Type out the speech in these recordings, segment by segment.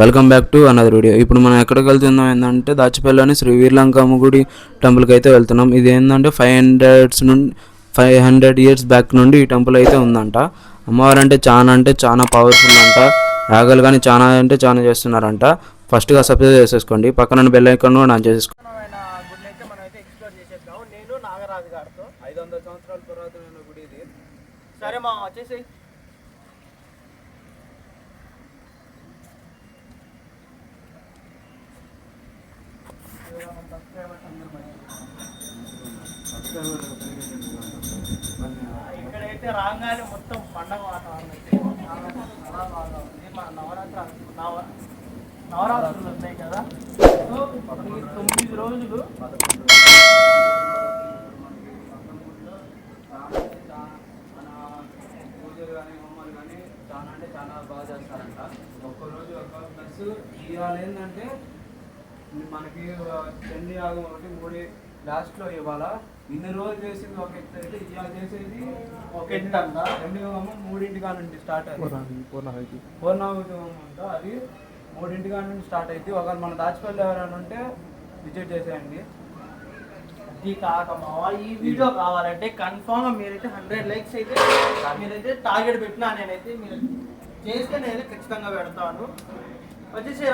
Welcome back to another video ఇప్పుడు మనం ఎక్కడికి వెళ్తున్నాం ఏంటంటే దాచిపల్లిలోని శ్రీ వీర్లంకమ్మ గుడి టెంపుల్కి అయితే వెళ్తున్నాం. ఇది ఏంటంటే ఫైవ్ హండ్రెడ్స్ నుండి ఫైవ్ హండ్రెడ్ ఇయర్స్ బ్యాక్ నుండి ఈ టెంపుల్ అయితే ఉందంట. అమ్మవారు అంటే చాలా అంటే చాలా పవర్ఫుల్ అంట. యాగలు కానీ చాలా అంటే చాలా చేస్తున్నారంట. ఫస్ట్గా సబ్స్క్రైబ్ చేసేసుకోండి. పక్కన బెల్ ఐకాన్ కూడా ఆన్ చేసేసుకోండి నేను నాగరాజు గారితో. ఐదు వందల సంవత్సరాల పురాతనమైన గుడి ఇది. సరే మా వచ్చేసి ఇక్కడైతే రాగానే మొత్తం పండగ వాతావరణం అయితే బాగా ఉంది మన నవరాత్రి నవ నవరాత్రులు ఉన్నాయి కదా. సో ఈ తొమ్మిది రోజులు పూజలు కానీ హోమాలు కానీ చాలా అంటే చాలా బాగా చేస్తారంట ఒక్కరోజు ఒక ప్లస్ ఇవాళ ఏంటంటే మనకి చండీ యాగం ఒకటి మూడు లాస్ట్లో ఇవాళ. ఇన్ని రోజులు చేసింది ఒక ఎత్తు అయితే ఇవాళ చేసేది ఒక ఎత్తు అంట. చండీ హోమం మూడింటి కాడ నుండి స్టార్ట్ అయింది. పూర్ణాహుతి హోమం అంట. అది మూడింటి కాడ నుండి స్టార్ట్ అయింది. ఒకవేళ మన దాచిపల్లి ఎవరైనా ఉంటే విజిట్ చేసేయండి. ఇది కాక మావా ఈ వీడియో కావాలంటే కన్ఫామ్ మీరైతే హండ్రెడ్ లైక్స్ అయితే మీరైతే టార్గెట్ పెట్టినా నేనైతే మీరు చేస్తే నేనైతే ఖచ్చితంగా పెడతాను. వచ్చేసి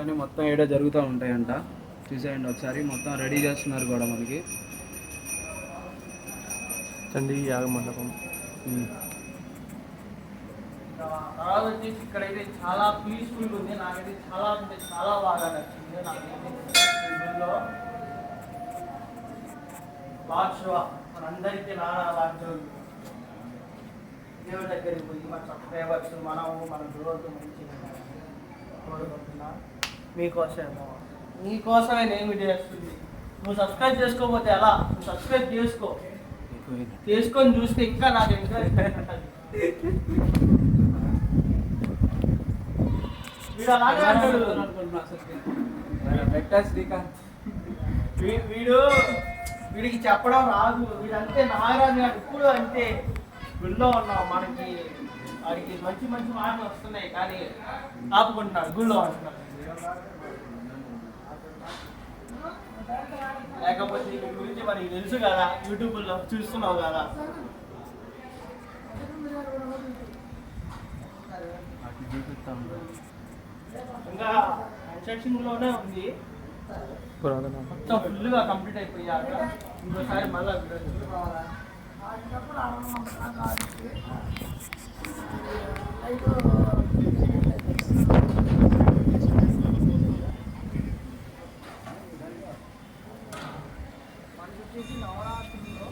కానీ మొత్తం ఏడో జరుగుతూ ఉంటాయంట. చూసేయండి ఒకసారి. మొత్తం రెడీ చేస్తున్నారు కూడా మనకి. చండీ యాగ మండపం. తర్వాత వచ్చేసి ఇక్కడైతే చాలా పీస్ఫుల్ ఉంది. నాకైతే చాలా అంటే చాలా బాగా నచ్చింది. నాకైతే లాక్ష మనందరికీ నానా లాక్ష దేవుడి దగ్గరికి పోయి మన సబ్స్క్రైబర్స్ మనము మన గ్రోత్ మంచిగా ఉండాలని కోరుకుంటున్నా. మీకోసమేమో. మీకోసమే నేను చేస్తుంది. నువ్వు సబ్స్క్రైబ్ చేసుకోకపోతే ఎలా? నువ్వు సబ్స్క్రైబ్ చేసుకో. చేసుకొని చూస్తే ఇంకా నాకు ఇంకా వీడు అలాగే అంటాడు. శ్రీకాంత్. వీడు వీడికి చెప్పడం రాదు. వీడంతే నాగరాజు గారు ఇప్పుడు అంతే. గుళ్ళో ఉన్నాం. మనకి వాడికి మంచి మంచి మాటలు వస్తున్నాయి. కానీ ఆపుకుంటున్నాడు. గుళ్ళో అంటున్నాడు. లేకపోతే వీడి గురించి మనకి తెలుసు కదా యూట్యూబ్లో చూస్తున్నావు కదా. ఇంకా కన్స్ట్రక్షన్లోనే ఉంది మొత్తం ఫుల్గా కంప్లీట్ అయిపోయాక ఇంకోసారి మళ్ళీ మనకి వచ్చేసి నవరాత్రుల్లో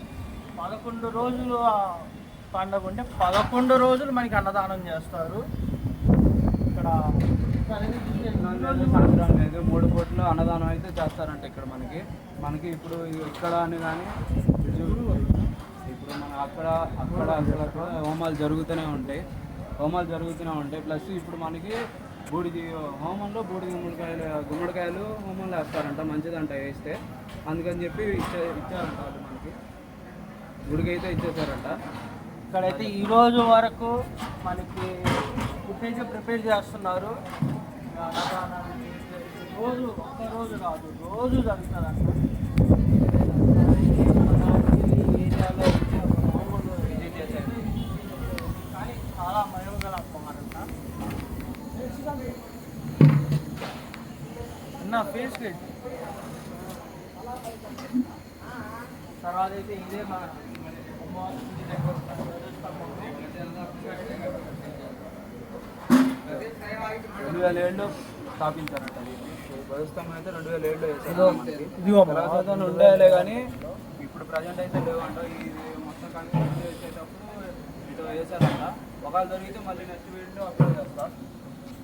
పదకొండు రోజులు ఆ పండగ ఉంటే పదకొండు రోజులు మనకి అన్నదానం చేస్తారు. ఇక్కడ లేదు, సాయంత్రం లేదు మూడు పూట్లు అన్నదానం అయితే చేస్తారంట ఇక్కడ మనకి. మనకి ఇప్పుడు ఇక్కడ అని కానీ ఇప్పుడు మన అక్కడ అక్కడ అక్కడ హోమాలు జరుగుతూనే ఉంటాయి. హోమాలు జరుగుతూనే ఉంటాయి. ప్లస్ ఇప్పుడు మనకి బూడిది హోమంలో బూడిది గుమ్మడికాయలు గుమ్మడికాయలు హోమంలో వేస్తారంట. మంచిదంట వేస్తే. అందుకని చెప్పి ఇచ్చే ఇచ్చారంట వాళ్ళు మనకి. గుడికి అయితే ఇచ్చేసారంట. ఇక్కడైతే ఈరోజు వరకు మనకి ఫుటేజ్ ప్రిపేర్ చేస్తున్నారు. ఇంకా రోజు ఒక్క రోజు కాదు రోజు జరుగుతుందంట. ఏరియాలో మామూలు కానీ చాలా మహిమ గల అమ్మవారంట అన్న ఫేస్ తర్వాత అయితే ఇదే మా రెండు వేల స్థాపించారంట. ఇది. ధ్వజస్తంభం అయితే రెండు వేల ఏళ్ళు వేసారు. తర్వాత ఉండేలే కానీ ఇప్పుడు ప్రజెంట్ అయితే లేవంట. ఇది మొత్తం కన్స్ట్రక్ట్ చేసేటప్పుడు ఇటు వేసారంట ఒకవేళ దొరికితే మళ్ళీ నెక్స్ట్ వీడియో అప్లోడ్ చేస్తా.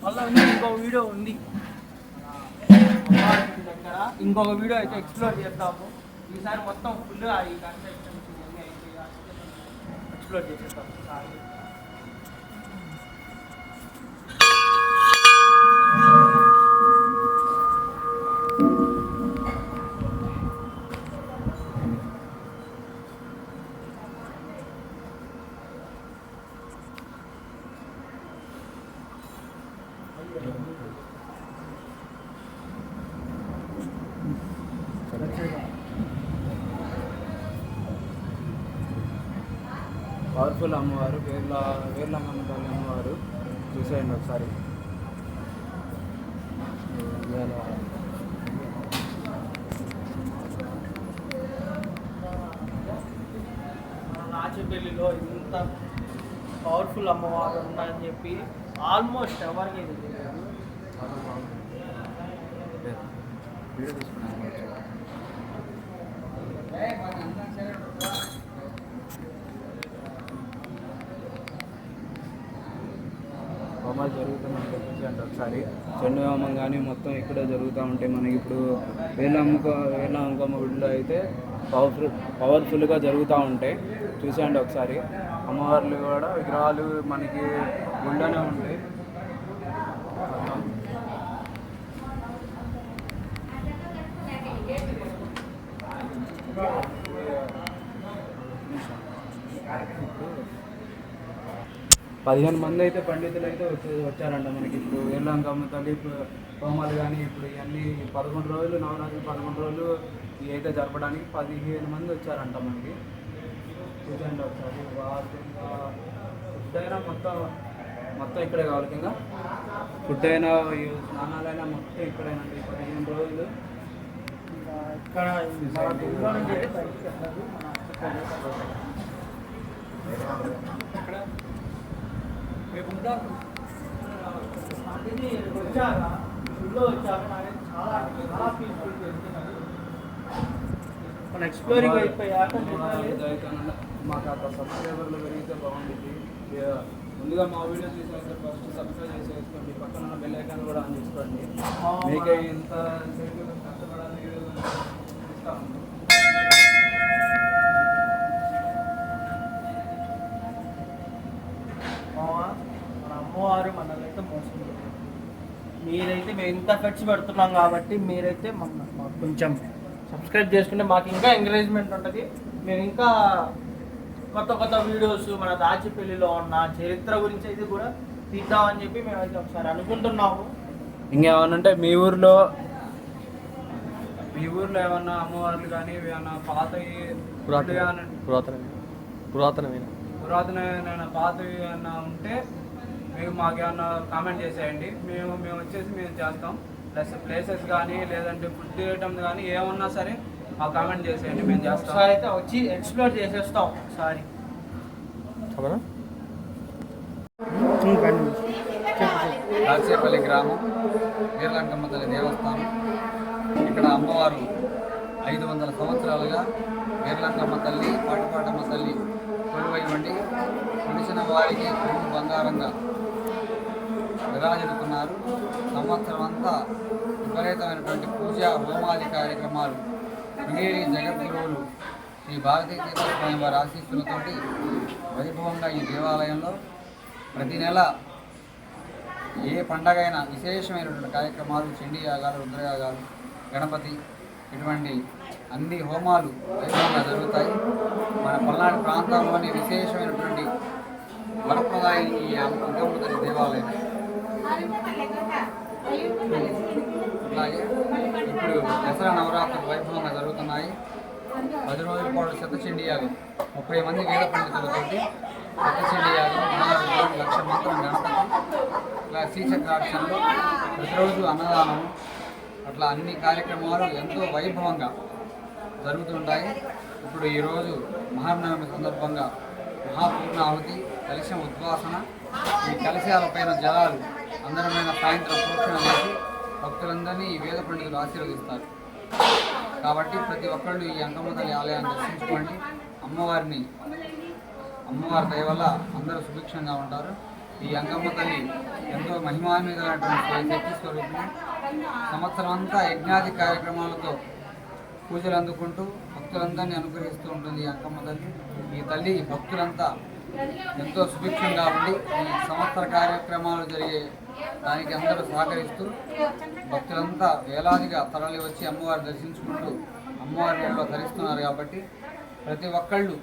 మళ్ళీ ఇంకో వీడియో ఉంది. దగ్గర. ఇంకొక వీడియో అయితే ఎక్స్ప్లోర్ చేద్దాము ఈసారి మొత్తం ఫుల్గా ఈ అయితే ఎక్స్ప్లోర్ చేసేద్దాం ఈసారి. పవర్ఫుల్ అమ్మవారు వేర్ల వేర్లంగమ్మ తల్లి అమ్మవారు చూసేయండి ఒకసారి. నాచుపల్లిలో ఇంత పవర్ఫుల్ అమ్మవారు ఉన్నారని చెప్పి ఆల్మోస్ట్ ఎవరికి తెలియదు వీడియో తీసుకున్నాను హోమాలు జరుగుతున్నాయి చూడండి ఒకసారి చెండు హోమం కానీ మొత్తం ఇక్కడే జరుగుతూ ఉంటాయి మనకి ఇప్పుడు వేలమ్మక వేలమ్మకమ్మ గుడిలో అయితే పవర్ఫుల్ పవర్ఫుల్గా జరుగుతూ ఉంటాయి. చూసేయండి ఒకసారి. అమ్మవార్లు కూడా విగ్రహాలు మనకి గుళ్ళోనే ఉంటాయి మొత్తం. పదిహేను మంది అయితే పండితులు అయితే వచ్చి వచ్చారంట మనకి. ఇప్పుడు వేర్లంకమ్మ తల్లి హోమాలు కానీ ఇప్పుడు ఇవన్నీ పదకొండు రోజులు నవరాత్రి పదకొండు రోజులు ఇవి అయితే జరపడానికి పదిహేను మంది వచ్చారంట మనకి. చూడండి ఒకసారి ఇంకా ఫుడ్ అయినా మొత్తం మొత్తం ఇక్కడే కావాలి కింద. ఫుడ్ అయినా స్నానాలైనా మొత్తం ఇక్కడేనండి పదిహేను రోజులు. ఇక్కడ మన గుడిలో నుంచి అయితే బయటికి వెళ్ళదు. మన హాస్పిటల్. ఇది వచ్చాక గుడిలో వచ్చాక నాకైతే చాలా చాలా పీస్ఫుల్ చేస్తున్నది మన ఎక్స్ప్లోరింగ్ అయిపోయాక అమ్మవారి దయతోనల్ల మాకు అక్కడ సబ్స్క్రైబర్లు పెరిగితే బాగుంటుంది ఇక ముందుగా మా వీడియో చూసాక ఫస్ట్ సబ్స్క్రైబ్ చేసేసుకోండి. పక్కన ఉన్న బెల్ ఐకాన్ కూడా ఆన్ చేసుకోండి. మీకే ఇంత సేపు కష్టపడాలి ఇస్తాం మావా, మన అయితే మోసం. మీరైతే మేము ఇంత ఖర్చు పెడుతున్నాం కాబట్టి మీరైతే మన మాకు కొంచెం సబ్స్క్రైబ్ చేసుకుంటే మాకు ఇంకా ఎంకరేజ్మెంట్ ఉంటుంది మేము ఇంకా కొత్త కొత్త వీడియోస్ మన దాచిపల్లిలో ఉన్న చరిత్ర గురించి అయితే కూడా తీద్దామని చెప్పి మేమైతే ఒకసారి అనుకుంటున్నాము ఇంకేమన్నా అంటే మీ ఊర్లో మీ ఊర్లో ఏమన్నా అమ్మవార్లు కానీ ఏమన్నా పాత పురాతన పురాతనమైన పురాతనమైన పురాతనమైన పాతవి ఏమన్నా ఉంటే మీకు మాకు ఏమన్నా కామెంట్ చేసేయండి. మేము మేము వచ్చేసి మేము చేస్తాం. ప్లస్ ప్లేసెస్ కానీ లేదంటే ఫుడ్ ఐటమ్స్ కానీ ఏమన్నా సరే మాకు కామెంట్ చేసేయండి. మేము చేస్తాం. ఒకసారి అయితే వచ్చి ఎక్స్ప్లోర్ చేసేస్తాం ఒకసారి. రాజేపల్లి గ్రామం వీరలంకమ్మ తల్లి దేవస్థానం. ఇక్కడ అమ్మవారు ఐదు వందల సంవత్సరాలుగా వీరలంకమ్మ తల్లి పాటిపాటమ్మ తల్లి కొలువై ఉండి కొలిసిన వారికి కొంగు బంగారంగా విరాజిల్లుతున్నారు సంవత్సరం అంతా విపరీతమైనటువంటి పూజ హోమాది కార్యక్రమాలు మిగిలి జగద్గురువులు శ్రీ భారతీయ స్వామి వారి ఆశీస్సులతోటి వైభవంగా ఈ దేవాలయంలో ప్రతి నెల ఏ పండగ అయినా విశేషమైనటువంటి కార్యక్రమాలు చండీ యాగాలు రుద్రయాగాలు గణపతి ఇటువంటి అన్ని హోమాలు వైభవంగా జరుగుతాయి. మన పల్నాడు ప్రాంతంలోని విశేషమైనటువంటి వరప్రదాయ ఈ అంకమ్మతల్లి దేవాలయం. అలాగే ఇప్పుడు దసరా నవరాత్రులు వైభవంగా జరుగుతున్నాయి. పది రోజుల పాటు శతచండీ యాగం ముప్పై మంది వేల పండితులతోటి శతచండీ యాగం లక్ష మాత్రం గణపతి. ఇలా శ్రీచక్రాక్షణలు ప్రతిరోజు అన్నదానం అట్లా అన్ని కార్యక్రమాలు ఎంతో వైభవంగా జరుగుతుంటాయి. ఇప్పుడు ఈరోజు మహానవమి సందర్భంగా మహాపూర్ణాహుతి కలశం ఉద్వాసన ఈ కలశాలపైన జలాలు అందరమైన సాయంత్రం ప్రోక్షణ చేసి భక్తులందరినీ ఈ వేద పండితులు ఆశీర్వదిస్తారు. కాబట్టి ప్రతి ఒక్కళ్ళు ఈ అంగమ్మ తల్లి ఆలయాన్ని దర్శించుకోండి. అమ్మవారిని అమ్మవారి దయ వల్ల అందరూ సుభిక్షంగా ఉంటారు. ఈ అంగమ్మ తల్లి ఎంతో మహిమాన్వితమైనటువంటి శక్తి స్వరూపిణి. సంవత్సరం అంతా యజ్ఞాది కార్యక్రమాలతో పూజలు అందుకుంటూ భక్తులందరినీ అనుగ్రహిస్తూ ఉంటుంది ఈ అంకమ్మ తల్లి. ఈ తల్లి భక్తులంతా ఎంతో సుభిక్షంగా ఉండి ఈ సంవత్సర కార్యక్రమాలు జరిగే దానికి అందరూ సహకరిస్తూ భక్తులంతా వేలాదిగా తరలి వచ్చి అమ్మవారి దర్శించుకుంటూ అమ్మవారి నీళ్ళలో ధరిస్తున్నారు కాబట్టి ప్రతి ఒక్కళ్ళు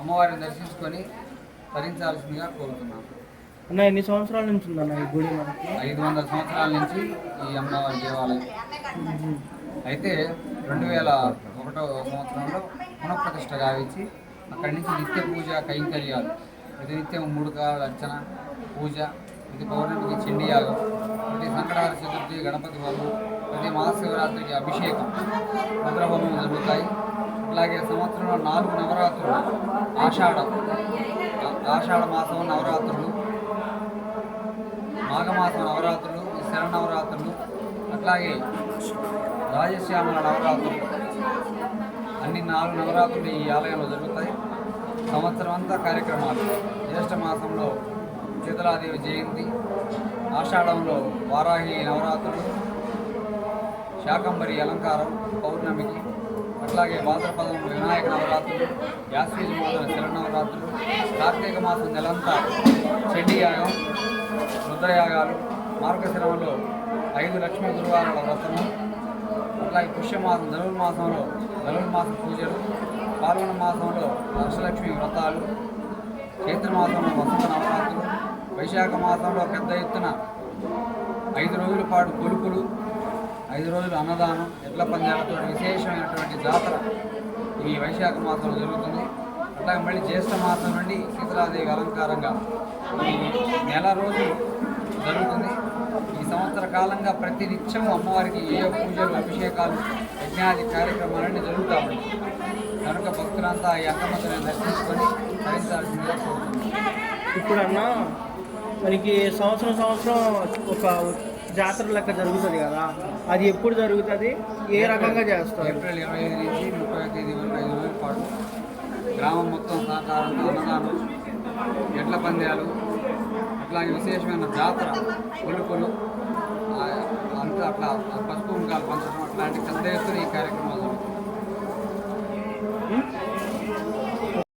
అమ్మవారిని దర్శించుకొని ధరించాల్సిందిగా కోరుతున్నాను అన్న ఎన్ని సంవత్సరాల నుంచి ఉందన్న ఈ గుడి మనకి? ఐదు వందల సంవత్సరాల నుంచి ఈ అమ్మవారి దేవాలయం. అయితే రెండు వేల ఒకటో సంవత్సరంలో పునఃప్రతిష్ఠ గావించి అక్కడి నుంచి నిత్య పూజ కైంకర్యాలు ప్రతినిత్యం మూడు కాలాల అర్చన పూజ ప్రతి పౌర్ణమికి చండీ యాగం ప్రతి సంకటార చతుర్థి గణపతి హోమం ప్రతి మహాశివరాత్రికి అభిషేకం రుద్రహోమం జరుగుతాయి. అలాగే సంవత్సరంలో నాలుగు నవరాత్రులు ఆషాఢం ఆషాఢ మాసం నవరాత్రులు మాఘమాసం నవరాత్రులు ఈ శర నవరాత్రులు అట్లాగే రాజశ్యామల నవరాత్రులు. అన్ని నాలుగు నవరాత్రులు ఈ ఆలయంలో జరుగుతాయి. సంవత్సరం అంతా కార్యక్రమాలు. జ్యేష్ఠ మాసంలో శీతలాదేవి జయంతి ఆషాఢంలో వారాహి నవరాత్రులు శాకంబరి అలంకారం పౌర్ణమికి అట్లాగే భాద్రపదం వినాయక నవరాత్రులు యాశ్వీజ మాసం శరణవరాత్రులు కార్తీక మాసం నెలంతా చెడ్డియాగం రుద్రయాగాలు మార్గశిరంలో ఐదు లక్ష్మీ గురువారాల వ్రతము అట్లాగే పుష్యమాసం ధనుర్మాసంలో ధనుర్మాస పూజలు పాల్గొన మాసంలో లక్షలక్ష్మి వ్రతాలు చైత్రమాసంలో వసంత నవరాత్రులు వైశాఖ మాసంలో పెద్ద ఎత్తున ఐదు రోజుల పాటు కొలుపులు ఐదు రోజులు అన్నదానం ఎడ్ల పందాలతో విశేషమైనటువంటి జాతర ఈ వైశాఖ మాసంలో జరుగుతుంది. అట్లాగే మళ్ళీ జ్యేష్ఠ మాసం నుండి శీతలాదేవి అలంకారంగా ఈ నెల రోజులు జరుగుతుంది. ఈ సంవత్సర కాలంగా ప్రతి నిత్యం అమ్మవారికి ఏ పూజలు అభిషేకాలు యజ్ఞాది కార్యక్రమాలన్నీ జరుగుతూ ఉంటాయి. కనుక భక్తులంతా ఈ అంకమ్మతని దర్శించుకొని ధరించాల్సిందిగా కోరుతున్నాను ఇప్పుడన్నా మనకి సంవత్సరం సంవత్సరం ఒక జాతర లెక్క జరుగుతుంది కదా. అది ఎప్పుడు జరుగుతుంది? ఏ రకంగా చేస్తారు? ఏప్రిల్ ఇరవై ఐదు నుంచి ముప్పై తేదీ వరకు ఐదు రోజుల పాటు గ్రామం మొత్తం సహకారంతో అన్నదానం ఎడ్ల పందాలు అట్లాగే విశేషమైన జాతర కొలుపులు అంతా అట్లా పసుపు ఉంకాలు పంచడం అట్లాంటి పెద్ద ఎత్తున ఈ కార్యక్రమాలు జరుగుతాయి.